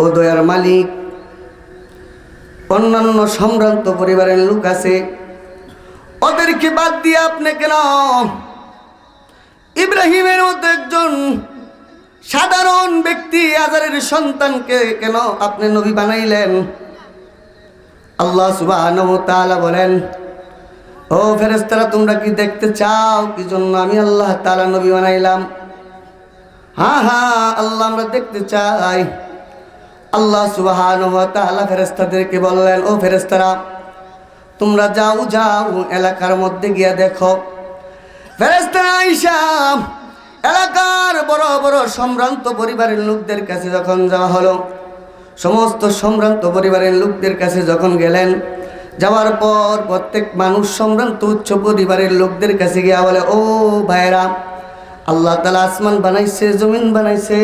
ও দয়ার মালিক। অন্যান্য সম্ভ্রান্ত পরিবারের লোক আছে। ওদেরকে বাদ দিয়ে আপনি কেন? ইব্রাহিমের মতো একজন সাধারণ ব্যক্তি, আজারের সন্তানকে কেন আপনি নবী বানাইলেন? আল্লাহ সুবাহ বলেন, ও ফেরেস্তারা তোমরা কি দেখতে চাও? কি জন্য আমি আল্লাহ তালা নবী বানাইলাম? হ্যাঁ হ্যাঁ আল্লাহ আমরা দেখতে চাই। আল্লাহ সুবাহ ফেরেস্তাদেরকে বললেন, ও ফেরেস্তারা তোমরা যাও যাও এলাকার মধ্যে গিয়া দেখো। এলাকার বড় বড় সম্ভ্রান্ত পরিবারের লোকদের কাছে যখন যাওয়া হলো, সমস্ত সম্ভ্রান্ত পরিবারের লোকদের কাছে যখন গেলেন, যাওয়ার পর প্রত্যেক মানুষ সম্ভ্রান্ত উচ্চ পরিবারের লোকদের কাছে গিয়া বলে, ও ভাইরা আল্লাহ তালা আসমান বানাইছে, জমিন বানাইছে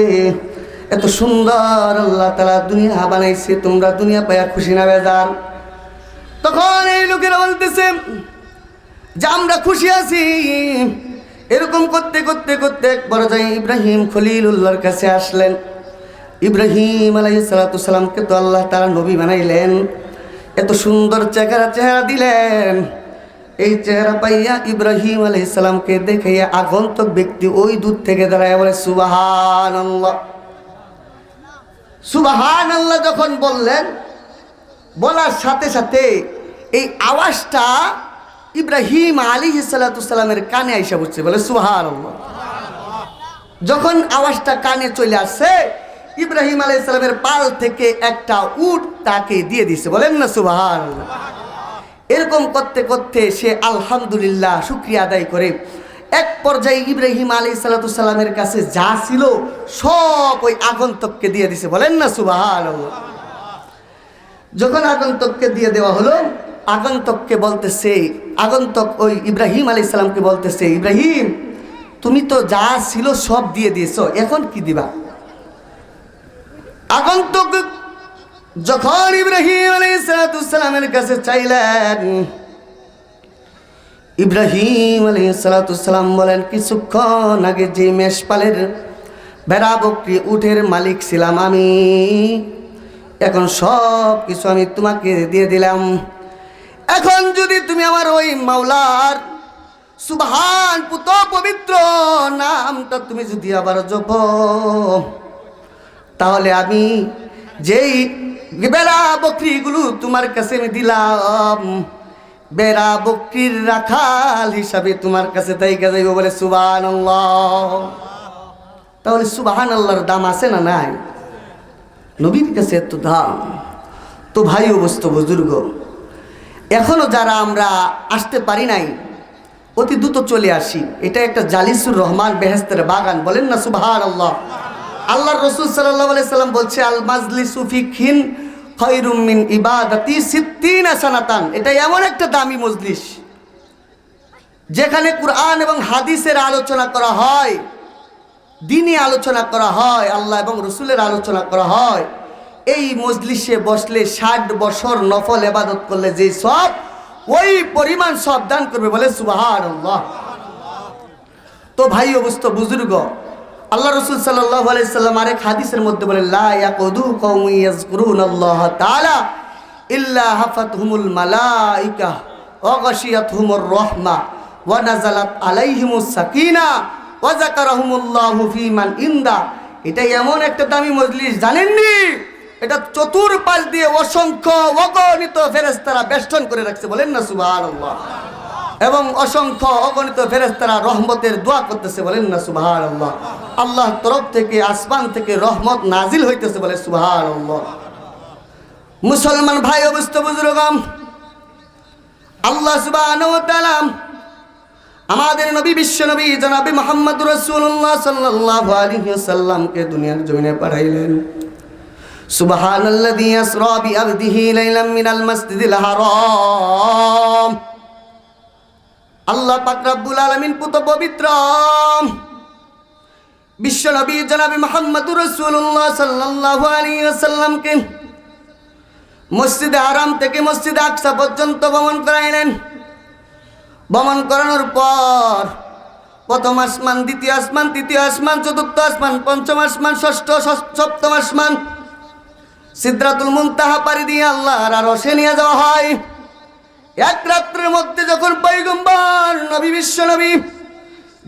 এত সুন্দর আল্লাহ তালা দুনিয়া বানাইছে, তোমরা দুনিয়া পাইয়া খুশি না বেজার। তখন এই লোকেরা বলতেছে, যে আমরা খুশি আছি। এরকম করতে করতে করতে একবার যাই ইব্রাহিম খলিলুল্লাহর কাছে আসলেন। ইব্রাহিম আলাই সালাতামকে তো আল্লাহ তারা নবী বানাইলেন। এত সুন্দর চেহারা চেহারা দিলেন। এই চেহারা পাইয়া ইব্রাহিম আলাই সালামকে দেখে আগন্তক ব্যক্তি ওই দূর থেকে দাঁড়ায় বলে সুবাহান আল্লাহ সুবাহান আল্লাহ যখন বললেন, বলার সাথে সাথে এই আওয়াজটা ইব্রাহিম আলী সালাতামের কানে আইসা বসছে বলে সুহার যখন আওয়াজটা কানে চলে আসছে, ইব্রাহিম আলাই সালামের পাল থেকে একটা উট তাকে দিয়ে দিছে, বলেন না সুবাহার এরকম করতে করতে সে আলহামদুলিল্লাহ, শুক্রিয়া আদায় করে এক পর্যায়ে ইব্রাহিম আলী সালাতামের কাছে যা ছিল সব ওই আগন্তককে দিয়ে দিছে। বলেন না সুবাহার যখন আগন্তককে দিয়ে দেওয়া হলো, আগন্তককে বলতেছে, আগন্তক ওই ইব্রাহিম আলী ইসলামকে বলতেছে, ইব্রাহিম, তুমি তো যা ছিল সব দিয়ে দিয়েছ, এখন কি দিবা? আগন্তক যখন ইব্রাহিম আলী সালাতামের কাছে চাইলেন ইব্রাহিম আলী সালাতাম বলেন, কিছুক্ষণ আগে যে মেষপালের বেড়া বকরি উঠের মালিক ছিলাম আমি। এখন সব কিছু আমি তোমাকে দিয়ে দিলাম। এখন যদি তুমি আমার ওই মাওলার সুবহান পুত পবিত্র নামটা তুমি যদি আবার জপ, তাহলে আমি যেই বেড়া বকরিগুলো তোমার কাছে আমি দিলাম। বেড়া বকরির রাখাল হিসাবে তোমার কাছে তাই যাইব বলে সুবান তাহলে সুবাহান আল্লাহর দাম আছে না নাই? নবীর কাছে এত দাম? তো ভাই অবস্থ বুজুর্গ এখনও যারা আমরা আসতে পারি নাই, অতি দ্রুত চলে আসি। এটা একটা জালিসুর রহমান বেহেস্তের বাগান, বলেন না সুবাহার আল্লাহ আল্লাহ রসুল সাল্লাহ সাল্লাম বলছে আল মাজলি সুফি খিন খৈরুমিন ইবাদতি সিদ্দিন আসানাতান এটা এমন একটা দামি মজলিস। যেখানে কুরআন এবং হাদিসের আলোচনা করা হয় দিনই আলোচনা করা হয়, আল্লাহ এবং রসুলের আলোচনা করা হয়। এই মজলিসে বসলে ষাট বছর নফল এবাদত করলে যে সব, ওই পরিমাণ সব দান করবে বলে আল্লাহ তো ভাই অবস্থ বুজুর্গ আল্লাহ রসুল সাল্লাহ আলাইসাল্লাম আরেক হাদিসের মধ্যে বলে লায়াকুদু কৌমি ইয়াজকুরুন আল্লাহ তাআলা ইল্লা ওয়াগাশিয়াতহুমুর রাহমা ফীমান ইনদা। এটা এমন একটা দামি মজলিস, জানেননি? এটা চতুর্পাশ দিয়ে অসংখ্য অগণিত ফেরেস্তারা বেষ্টন করে রাখছে, বলেন না সুবহানাল্লাহ। এবং অসংখ্য অগণিত ফেরেস্তারা রহমতের দোয়া করতেছে বলেন না সুবাহার আল্লাহ আল্লাহ তরফ থেকে, আসমান থেকে রহমত নাজিল হইতেছে বলে সুবাহার আল্লাহ মুসলমান ভাই, অবস্থ বুজুরগাম, আল্লাহ সুবাহ আমাদের নবী, বিশ্ব নবী জনাবি মোহাম্মদ রসুল্লাহ সাল্লাহ আলহিসাল্লামকে দুনিয়ার জমিনে পাঠাইলেন। সুবাহান আল্লাযী আসরা বিআবদিহি লাইলাম আল্লাহ পাক রব্বুল আলামিন পুত পবিত্র। বিশ্ব নবী জনাবি মোহাম্মদুর রাসূলুল্লাহ সাল্লাল্লাহু আলাইহি ওয়াসাল্লামকে মসজিদে আরাম থেকে মসজিদে আকসা পর্যন্ত ভ্রমণ করাইলেন। ভ্রমণ করানোর পর প্রথম আসমান, দ্বিতীয় আসমান, তৃতীয় আসমান, চতুর্থ আসমান, পঞ্চম আসমান, ষষ্ঠ সপ্তম আসমান। সিদ্ধাতুল মুনতাহা পারি দিয়ে আল্লাহর আর রসে নিয়ে যাওয়া হয়। এক রাত্রের মধ্যে যখন পৈগম্বর নবী, বিশ্ব নবী।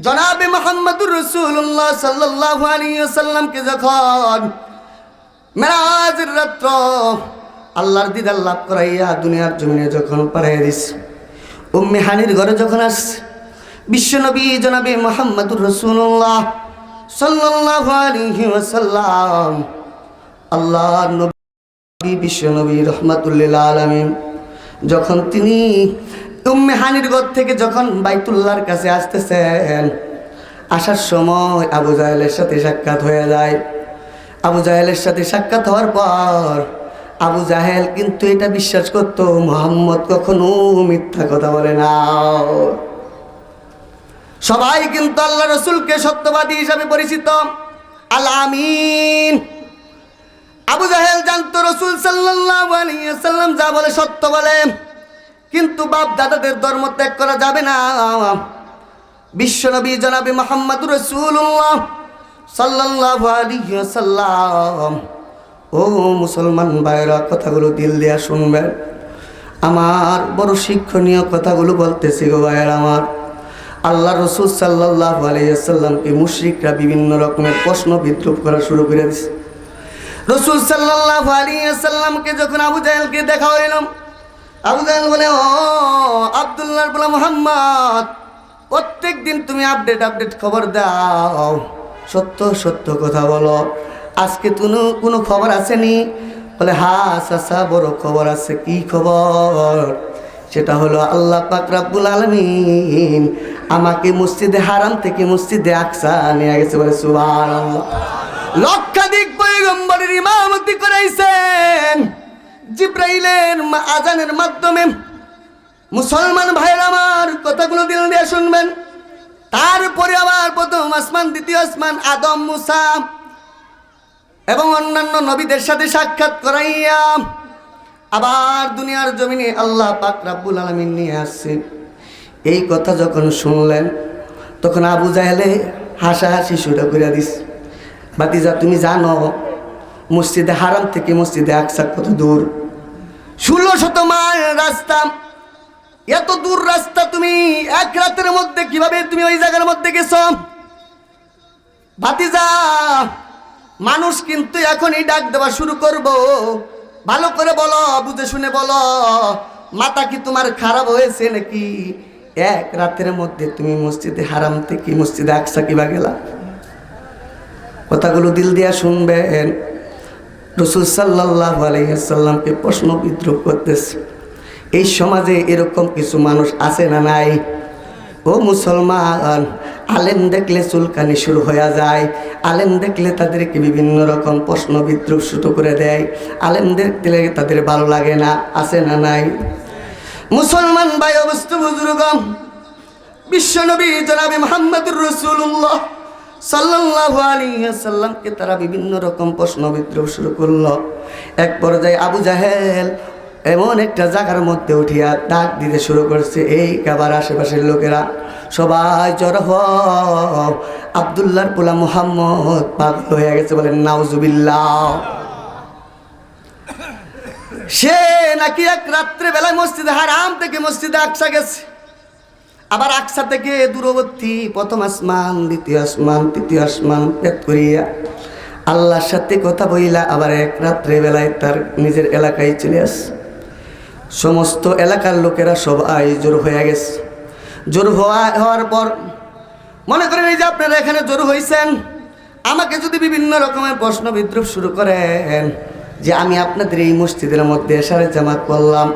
জনাবে মোহাম্মদুর রসুল্লাহ সাল্লাহ আলিয়াল্লামকে যখন মেরাজের রাত্র আল্লাহর দিদার লাভ করাইয়া দুনিয়ার জমিনে যখন পাড়াইয়া দিস, উম্মে হানির ঘরে যখন আস বিশ্বনবী জনাবে মোহাম্মদুর রসুল্লাহ সাল্লাহ আলিহি ওয়াসাল্লাম আল্লাহ নবী বিশ্বনবী রহমাতুল্লিল আলমিন, যখন তিনি উম্মে হানির ঘর থেকে যখন বাইতুল্লাহর কাছে আসতেছেন, আসার সময় আবু জাহেলের সাথে সাক্ষাৎ হয়ে যায়। আবু জাহেলের সাথে সাক্ষাৎ হওয়ার পর আবু জাহেল কিন্তু এটা বিশ্বাস করতো, মোহাম্মদ কখনো মিথ্যা কথা বলে না। সবাই কিন্তু আল্লাহ রসুলকে সত্যবাদী হিসাবে পরিচিত। আল আমিন। আবু জাহেল জানতো রসুল সাল্লাম যা বলে সত্য বলে। কিন্তু বাপ দাদাদের ধর্ম ত্যাগ করা যাবে না। বিশ্বনবী জনাবি মোহাম্মদ রসুল্লাহ সাল্লাহ ও মুসলমান ভাইরা কথাগুলো দিল দিয়া শুনবেন। আমার বড় শিক্ষণীয় কথাগুলো বলতেছি গো ভাইয়ের আমার। আল্লাহ রসুল সাল্লাহ আলিয়াল্লামকে মুশ্রিকরা বিভিন্ন রকমের প্রশ্ন বিদ্রুপ করা শুরু করে দিছে। রসুল সাল্লাহ আলিয়াল্লামকে যখন আবু জাহেলকে দেখা হইল আবু জাহেল বলে, ও আবদুল্লাহ বলে মোহাম্মদ প্রত্যেক দিন তুমি আপডেট আপডেট খবর দাও। সত্য সত্য কথা বলো। আজকে তুমি কোনো খবর আসেনি? বলে, হা, চাচা, বড় খবর আছে। কি খবর? সেটা হলো, আল্লাহ পাক রাব্বুল আলমিন আমাকে মসজিদে হারাম থেকে মসজিদে আকসা নিয়ে গেছে। বলে, সুবহানাল্লাহ। লক্ষাধিক পয়গম্বরের ইমামতি করাইছেন। জিব্রাইলের আজানের মাধ্যমে মুসলমান ভাইয়ের আমার কথাগুলো দিল দিয়ে শুনবেন। তারপরে আবার প্রথম আসমান, দ্বিতীয় আসমান, আদম, মুসা এবং অন্যান্য নবীদের সাথে সাক্ষাৎ করাইয়া আবার দুনিয়ার জমিনে আল্লাহ পাক রাব্বুল আলমিন নিয়ে আসছে। এই কথা যখন শুনলেন, তখন আবু জাহেলে হাসাহাসি শুরু করে দিস বাতিজা তুমি জানো মসজিদে হারাম থেকে মসজিদে আকসা কত দূর? ষোলো শত মাইল রাস্তা। এত দূর রাস্তা তুমি এক রাতের মধ্যে কীভাবে তুমি ওই জায়গার মধ্যে গেছো? ভাতিজা, মানুষ কিন্তু এখনই ডাক দেওয়া শুরু করব। ভালো করে বলো, বুঝে শুনে বলো, মাথা কি তোমার খারাপ হয়েছে নাকি? এক রাতের মধ্যে তুমি মসজিদে হারাম থেকে মসজিদে আকসা কিবা গেলা? কথাগুলো দিল দিয়া শুনবেন। রসুল সাল্লাহ আলহিসাল্লামকে প্রশ্ন বিদ্রুপ করতেছে, এই সমাজে এরকম কিছু মানুষ আছে না নাই? ও মুসলমান, আলেম দেখলে চুলকানি শুরু হয়ে যায়, আলেম দেখলে তাদেরকে বিভিন্ন রকম প্রশ্ন বিদ্রুপ শুরু করে দেয়, আলেম দেখলে তাদের ভালো লাগে না, আছে না নাই? মুসলমান ভাই অবস্থ বুজুর্গম, বিশ্বনবী জনাবি মোহাম্মদুর রসুল্লাহ সাল্লামকে তারা বিভিন্ন রকম প্রশ্ন বিদ্রোহ শুরু করল। এক পর্যায়ে আবু জাহেল এমন একটা জায়গার মধ্যে উঠিয়া ডাক দিতে শুরু করছে, এই কাবার আশেপাশের লোকেরা, সবাই জড় হও। আবদুল্লাহর পোলা মুহাম্মদ পাগল হয়ে গেছে বলেন নাউজুবিল্লাহ। সে নাকি এক রাত্রে বেলায় মসজিদে হারাম থেকে মসজিদে আকসা গেছে। আবার আকসা থেকে দূরবর্তী প্রথম আসমান, দ্বিতীয় আসমান, তৃতীয় আসমান পেট করিয়া আল্লাহর সাথে কথা বইলা আবার এক রাত্রে বেলায় তার নিজের এলাকায় চলে আস। সমস্ত এলাকার লোকেরা সবাই জোর হয়ে গেছে। জোর হওয়া, হওয়ার পর মনে করেন এই যে আপনারা এখানে জোর হয়েছেন আমাকে যদি বিভিন্ন রকমের প্রশ্ন বিদ্রুপ শুরু করেন যে আমি আপনাদের এই মসজিদের মধ্যে এসারে জামাত করলাম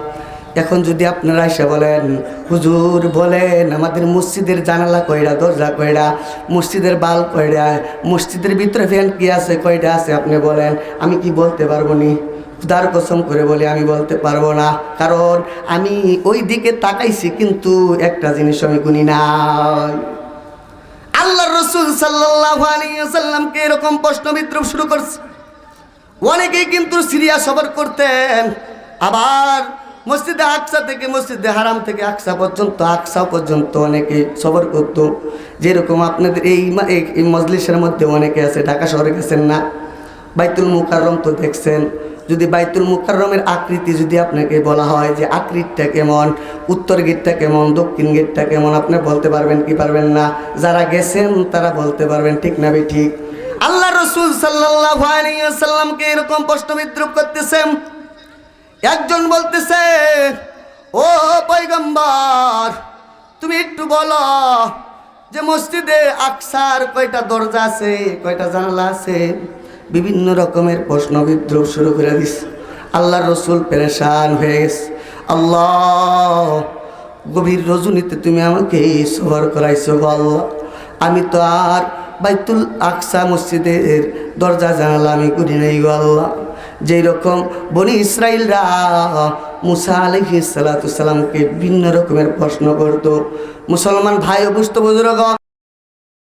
এখন যদি আপনারা এসে বলেন, হুজুর বলেন, আমাদের মসজিদের জানালা কয়টা দরজা কয়টা মসজিদের বাল কয়টা মসজিদের ভিতরে ফ্যান কী আছে কয়টা আছে? আপনি বলেন, আমি কি বলতে পারব নি? খুদার কসম করে বলে, আমি বলতে পারব না। কারণ আমি ওই দিকে তাকাইছি, কিন্তু একটা জিনিস আমি গুনি নাই। আল্লাহ রসুল সাল্লামকে এরকম প্রশ্ন বিদ্রুপ শুরু করছে। অনেকেই কিন্তু সিরিয়া সবর করতেন, আবার মসজিদে আকসা থেকে মসজিদে হারাম থেকে আকসা পর্যন্ত আকসা পর্যন্ত অনেকে সবর করতো। যেরকম আপনাদের এই এই- মজলিসের মধ্যে অনেকে আছে, ঢাকা শহরে গেছেন না? বাইতুল মুকাররম তো দেখছেন। যদি বাইতুল মুকাররমের আকৃতি যদি আপনাকে বলা হয় যে আকৃতিটা কেমন, উত্তর গেটটা কেমন, দক্ষিণ গেটটা কেমন, আপনি বলতে পারবেন কি পারবেন না? যারা গেছেন, তারা বলতে পারবেন ঠিক না ঠিক। আল্লাহ রসুল সাল্লাহামকে এরকম প্রশ্ন বিদ্রুপ করতেছেন একজন বলতেছে, ও পৈগম্বর তুমি একটু বলো যে মসজিদে আকসার কয়টা দরজা আছে, কয়টা জানালা আছে? বিভিন্ন রকমের প্রশ্ন বিদ্রোহ শুরু করে দিস আল্লাহ রসুল পেরেশান হয়ে আল্লাহ, গভীর রজনীতে তুমি আমাকে সবর করাইছো আল্লাহ। আমি তো আর বাইতুল আকসা মসজিদের দরজা জানালা আমি করি নাই আল্লাহ। যেই রকম বনি ইসরায়েলরা মুসা আলহি সালাতামকে ভিন্ন রকমের প্রশ্ন করত। মুসলমান ভাই অবস্থ বুজুর্গ